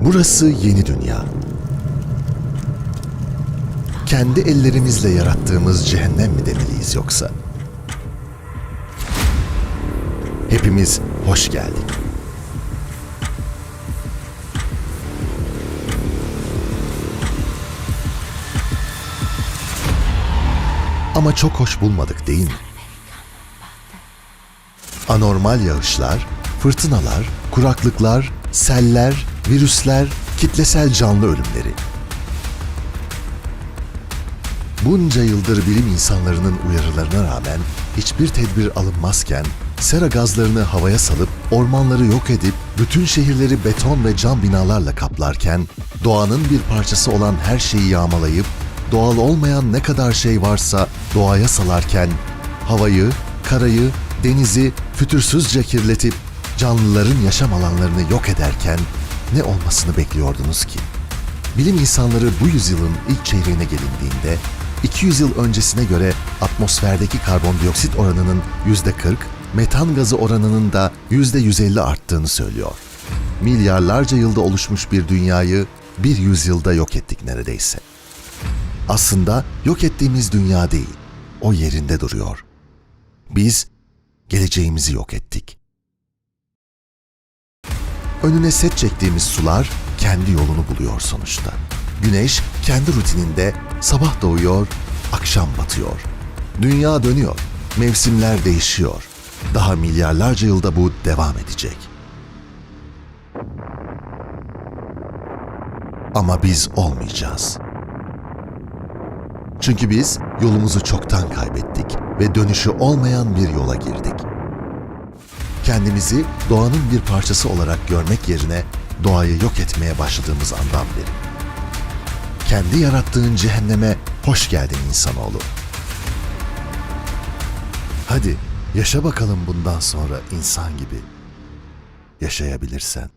Burası yeni dünya. Kendi ellerimizle yarattığımız cehennem mi demeliyiz yoksa? Hepimiz hoş geldik. Ama çok hoş bulmadık değil mi? Anormal yağışlar, fırtınalar, kuraklıklar, seller, virüsler, kitlesel canlı ölümleri. Bunca yıldır bilim insanlarının uyarılarına rağmen hiçbir tedbir alınmazken sera gazlarını havaya salıp ormanları yok edip bütün şehirleri beton ve cam binalarla kaplarken doğanın bir parçası olan her şeyi yağmalayıp doğal olmayan ne kadar şey varsa doğaya salarken havayı, karayı, denizi fütursuzca kirletip canlıların yaşam alanlarını yok ederken ne olmasını bekliyordunuz ki? Bilim insanları bu yüzyılın ilk çeyreğine gelindiğinde 200 yıl öncesine göre atmosferdeki karbondioksit oranının %40, metan gazı oranının da %150 arttığını söylüyor. Milyarlarca yılda oluşmuş bir dünyayı bir yüzyılda yok ettik neredeyse. Aslında yok ettiğimiz dünya değil, o yerinde duruyor. Biz geleceğimizi yok ettik. Önüne set çektiğimiz sular kendi yolunu buluyor sonuçta. Güneş kendi rutininde sabah doğuyor, akşam batıyor. Dünya dönüyor, mevsimler değişiyor. Daha milyarlarca yılda bu devam edecek. Ama biz olmayacağız. Çünkü biz yolumuzu çoktan kaybettik ve dönüşü olmayan bir yola girdik. Kendimizi doğanın bir parçası olarak görmek yerine doğayı yok etmeye başladığımız andan beri. Kendi yarattığın cehenneme hoş geldin insanoğlu. Hadi yaşa bakalım bundan sonra insan gibi. Yaşayabilirsen.